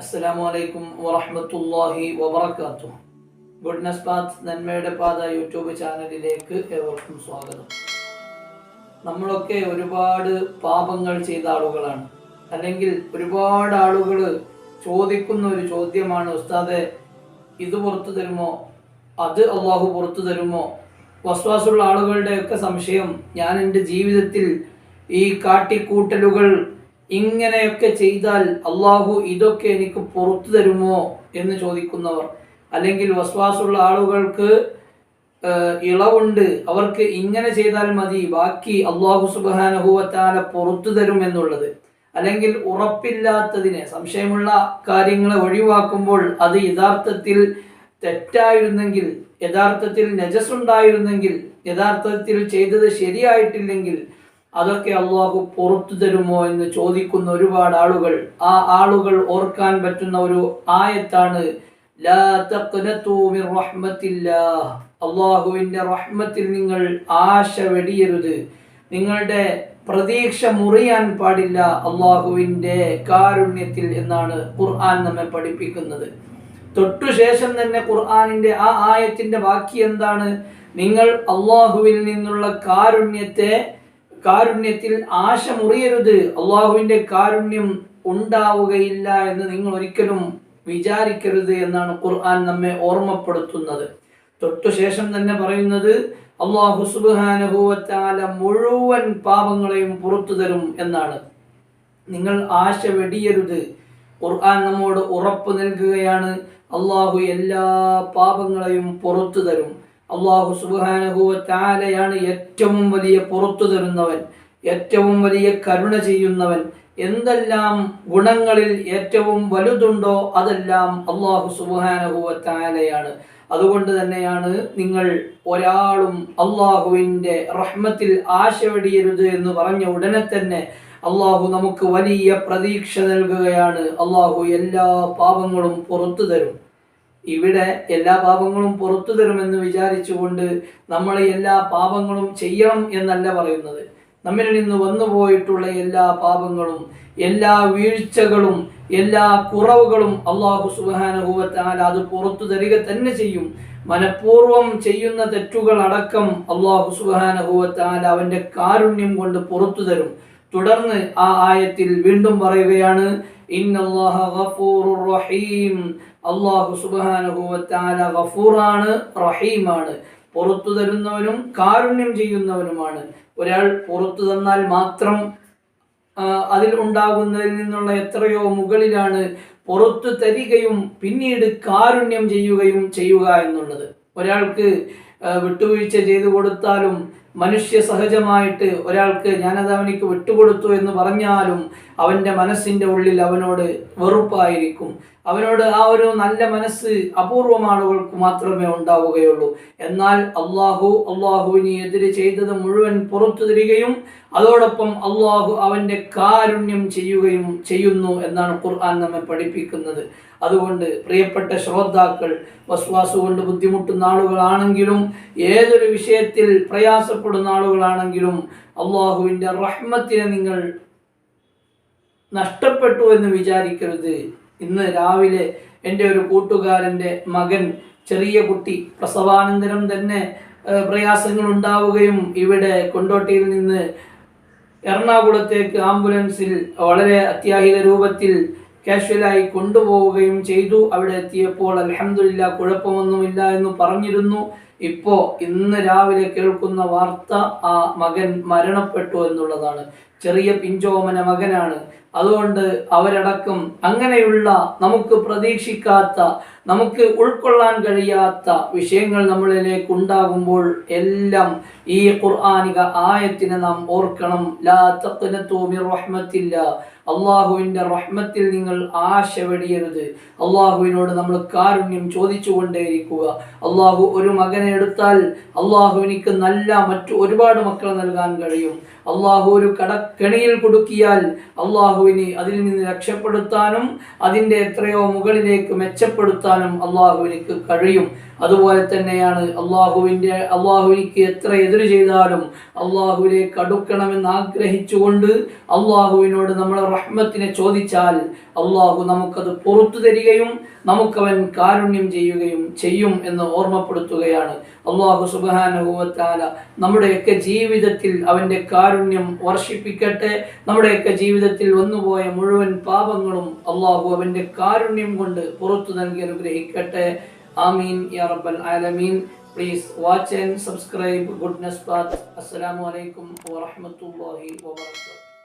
അസ്സലാമു അലൈക്കും വറഹ്മത്തുള്ളാഹി വബറകാതുഹു. ഗുഡ്നസ് പാത്ത് നന്മയുടെ പാത യൂട്യൂബ് ചാനലിലേക്ക് ഏവർക്കും സ്വാഗതം. നമ്മളൊക്കെ ഒരുപാട് പാപങ്ങൾ ചെയ്ത ആളുകളാണ്. അല്ലെങ്കിൽ ഒരുപാട് ആളുകൾ ചോദിക്കുന്ന ഒരു ചോദ്യമാണ് ഉസ്താദെ ഇത് പുറത്തു തരുമോ? അത് അള്ളാഹു പുറത്തു തരുമോ? വസ്വാസുള്ള ആളുകളുടെയൊക്കെ സംശയം ഞാൻ എന്റെ ജീവിതത്തിൽ ഈ കാട്ടിക്കൂട്ടലുകൾ ഇങ്ങനെയൊക്കെ ചെയ്താൽ അള്ളാഹു ഇതൊക്കെ എനിക്ക് പുറത്തു തരുമോ എന്ന് ചോദിക്കുന്നവർ അല്ലെങ്കിൽ വസ്വാസുള്ള ആളുകൾക്ക് ഇളവുണ്ട് അവർക്ക് ഇങ്ങനെ ചെയ്താൽ മതി ബാക്കി അള്ളാഹു സുബാനഹുവത്താല പുറത്തു തരും എന്നുള്ളത്. അല്ലെങ്കിൽ ഉറപ്പില്ലാത്തതിനെ സംശയമുള്ള കാര്യങ്ങളെ ഒഴിവാക്കുമ്പോൾ അത് യഥാർത്ഥത്തിൽ തെറ്റായിരുന്നെങ്കിൽ യഥാർത്ഥത്തിൽ നജസ് ഉണ്ടായിരുന്നെങ്കിൽ യഥാർത്ഥത്തിൽ ചെയ്തത് ശരിയായിട്ടില്ലെങ്കിൽ അതൊക്കെ അള്ളാഹു പുറത്തു തരുമോ എന്ന് ചോദിക്കുന്ന ഒരുപാട് ആളുകൾ. ആ ആളുകൾ ഓർക്കാൻ പറ്റുന്ന ഒരു ആയത്താണ് അള്ളാഹുവിന്റെ റഹ്മത്തിൽ നിങ്ങൾ ആശ വെടിയരുത്. നിങ്ങളുടെ പ്രതീക്ഷ മുറിയാൻ പാടില്ല അള്ളാഹുവിന്റെ കാരുണ്യത്തിൽ എന്നാണ് ഖുർആൻ നമ്മെ പഠിപ്പിക്കുന്നത്. തൊട്ടുശേഷം തന്നെ ഖുർആാനിന്റെ ആ ആയത്തിന്റെ ബാക്കി എന്താണ്? നിങ്ങൾ അള്ളാഹുവിൽ നിന്നുള്ള കാരുണ്യത്തെ കാരുണ്യത്തിൽ ആശ മുറിയരുത് അള്ളാഹുവിന്റെ കാരുണ്യം ഉണ്ടാവുകയില്ല എന്ന് നിങ്ങൾ ഒരിക്കലും വിചാരിക്കരുത് എന്നാണ് ഖുർആൻ നമ്മെ ഓർമ്മപ്പെടുത്തുന്നത്. തൊട്ടു ശേഷം തന്നെ പറയുന്നത് അള്ളാഹു സുബാനുഭവത്താല മുഴുവൻ പാപങ്ങളെയും പുറത്തു തരും എന്നാണ്. നിങ്ങൾ ആശ വെടിയരുത്. ഖുർആൻ നമ്മോട് ഉറപ്പ് നൽകുകയാണ് അള്ളാഹു എല്ലാ പാപങ്ങളെയും പുറത്തു തരും. അള്ളാഹു സുബാനഹുവാലയാണ് ഏറ്റവും വലിയ പുറത്തു തരുന്നവൻ ഏറ്റവും വലിയ കരുണ ചെയ്യുന്നവൻ. എന്തെല്ലാം ഗുണങ്ങളിൽ ഏറ്റവും വലുതുണ്ടോ അതെല്ലാം അള്ളാഹു സുബാനഹുവാലയാണ് അതുകൊണ്ട് തന്നെയാണ് നിങ്ങൾ ഒരാളും അള്ളാഹുവിന്റെ റഹ്മത്തിൽ ആശവടിയരുത് എന്ന് പറഞ്ഞ ഉടനെ തന്നെ അള്ളാഹു നമുക്ക് വലിയ പ്രതീക്ഷ നൽകുകയാണ്. അള്ളാഹു എല്ലാ പാപങ്ങളും പുറത്തു തരും. ഇവിടെ എല്ലാ പാപങ്ങളും പുറത്തു തരുമെന്ന് വിചാരിച്ചുകൊണ്ട് നമ്മൾ എല്ലാ പാപങ്ങളും ചെയ്യണം എന്നല്ല പറയുന്നത്. നമ്മിൽ നിന്ന് വന്നുപോയിട്ടുള്ള എല്ലാ പാപങ്ങളും എല്ലാ വീഴ്ചകളും എല്ലാ കുറവുകളും അള്ളാഹു സുബാനുഭവത്താൽ അത് പുറത്തു തരിക തന്നെ ചെയ്യും. മനഃപൂർവം ചെയ്യുന്ന തെറ്റുകൾ അടക്കം അള്ളാഹു സുബാനുഭവത്താൽ അവന്റെ കാരുണ്യം കൊണ്ട് പുറത്തു തരും. തുടർന്ന് ആ ആയത്തിൽ വീണ്ടും പറയുകയാണ് അള്ളാഹു സുബാനുഭവത്താല ഗഫൂറാണ് റഹീമാണ്. പുറത്തു തരുന്നവനും കാരുണ്യം ചെയ്യുന്നവനുമാണ്. ഒരാൾ പുറത്തു തന്നാൽ മാത്രം അതിൽ ഉണ്ടാകുന്നതിൽ നിന്നുള്ള എത്രയോ മുകളിലാണ് പുറത്തു തരികയും പിന്നീട് കാരുണ്യം ചെയ്യുകയും ചെയ്യുക എന്നുള്ളത്. ഒരാൾക്ക് വിട്ടുവീഴ്ച ചെയ്തു കൊടുത്താലും മനുഷ്യ സഹജമായിട്ട് ഒരാൾക്ക് ഞാനത് അവനിക്ക് വിട്ടുകൊടുത്തു എന്ന് പറഞ്ഞാലും അവന്റെ മനസ്സിന്റെ ഉള്ളിൽ അവനോട് വെറുപ്പായിരിക്കും. അവനോട് ആ ഒരു നല്ല മനസ്സ് അപൂർവം ആളുകൾക്ക് മാത്രമേ ഉണ്ടാവുകയുള്ളൂ. എന്നാൽ അള്ളാഹു അള്ളാഹുവിനെ എതിരെ ചെയ്തത് മുഴുവൻ പുറത്തു തരികയും അതോടൊപ്പം അള്ളാഹു അവന്റെ കാരുണ്യം ചെയ്യുകയും ചെയ്യുന്നു എന്നാണ് ഖുർആൻ നമ്മെ പഠിപ്പിക്കുന്നത്. അതുകൊണ്ട് പ്രിയപ്പെട്ട ശ്രോതാക്കൾ വസ്വാസ് കൊണ്ട് ബുദ്ധിമുട്ടുന്ന ആളുകളാണെങ്കിലും ഏതൊരു വിഷയത്തിൽ പ്രയാസപ്പെടുന്ന ആളുകളാണെങ്കിലും അള്ളാഹുവിന്റെ റഹ്മത്തിനെ നിങ്ങൾ നഷ്ടപ്പെട്ടു എന്ന് വിചാരിക്കരുത്. ഇന്ന് രാവിലെ എന്റെ ഒരു കൂട്ടുകാരന്റെ മകൻ ചെറിയ കുട്ടി പ്രസവാനന്തരം തന്നെ പ്രയാസങ്ങൾ ഉണ്ടാവുകയും ഇവിടെ കൊണ്ടോട്ടിയിൽ നിന്ന് എറണാകുളത്തേക്ക് ആംബുലൻസിൽ വളരെ അത്യാഹിത രൂപത്തിൽ കാഷ്വലായി കൊണ്ടുപോവുകയും ചെയ്തു. അവിടെ എത്തിയപ്പോൾ അലഹമില്ല കുഴപ്പമൊന്നുമില്ല എന്ന് പറഞ്ഞിരുന്നു. ഇപ്പോ ഇന്ന് രാവിലെ കേൾക്കുന്ന വാർത്ത ആ മകൻ മരണപ്പെട്ടു എന്നുള്ളതാണ്. ചെറിയ പിഞ്ചോമന മകനാണ്. അതുകൊണ്ട് അവരടക്കം അങ്ങനെയുള്ള നമുക്ക് പ്രതീക്ഷിക്കാത്ത നമുക്ക് ഉൾക്കൊള്ളാൻ കഴിയാത്ത വിഷയങ്ങൾ നമ്മളിലേക്ക് ഉണ്ടാകുമ്പോൾ എല്ലാം ഈ ഖുർആാനിക ആയത്തിനെ നാം ഓർക്കണം. ലാ തഖ്നതു മിർ റഹ്മത്തില്ല. അള്ളാഹുവിന്റെ റഹ്മത്തിൽ നിങ്ങൾ ആശ വെടിയരുത് അള്ളാഹുവിനോട് നമ്മൾ കാരുണ്യം ചോദിച്ചുകൊണ്ടേയിരിക്കുക. അള്ളാഹു ഒരു മകനെ എടുത്താൽ അള്ളാഹുവിനിക്ക് നല്ല മറ്റു ഒരുപാട് മക്കൾ നൽകാൻ കഴിയും. അള്ളാഹു ഒരു കടക്കെണിയിൽ കൊടുക്കിയാൽ അള്ളാഹുവിന് അതിൽ നിന്ന് രക്ഷപ്പെടുത്താനും അതിന്റെ എത്രയോ മുകളിലേക്ക് മെച്ചപ്പെടുത്താനും അള്ളാഹുവിനിക്ക് കഴിയും. അതുപോലെ തന്നെയാണ് അള്ളാഹുവിന്റെ അള്ളാഹുവിനിക്ക് എത്ര എതിര് ചെയ്താലും അള്ളാഹുവിലേക്ക് അടുക്കണമെന്ന് ആഗ്രഹിച്ചുകൊണ്ട് അള്ളാഹുവിനോട് നമ്മൾ റഹ്മത്തിനെ ചോദിച്ചാൽ അള്ളാഹു നമുക്കത് പുറത്തു തരികയും നമുക്കവൻ കാരുണ്യം ചെയ്യുകയും ചെയ്യും എന്ന് ഓർമ്മപ്പെടുത്തുകയാണ്. അള്ളാഹു സുബാനുഭവത്താല നമ്മുടെയൊക്കെ ജീവിതത്തിൽ അവന്റെ കാരുണ്യം വർഷിപ്പിക്കട്ടെ. നമ്മുടെയൊക്കെ ജീവിതത്തിൽ വന്നുപോയ മുഴുവൻ പാപങ്ങളും അള്ളാഹു അവന്റെ കാരുണ്യം കൊണ്ട് പുറത്തു നൽകി അനുഗ്രഹിക്കട്ടെ. ആമീൻ യാ റബ്ബൽ ആലമീൻ. Please watch and subscribe goodness path അസ്സലാമു അലൈക്കും വറഹ്മത്തുള്ളാഹി വബറകാതുഹു.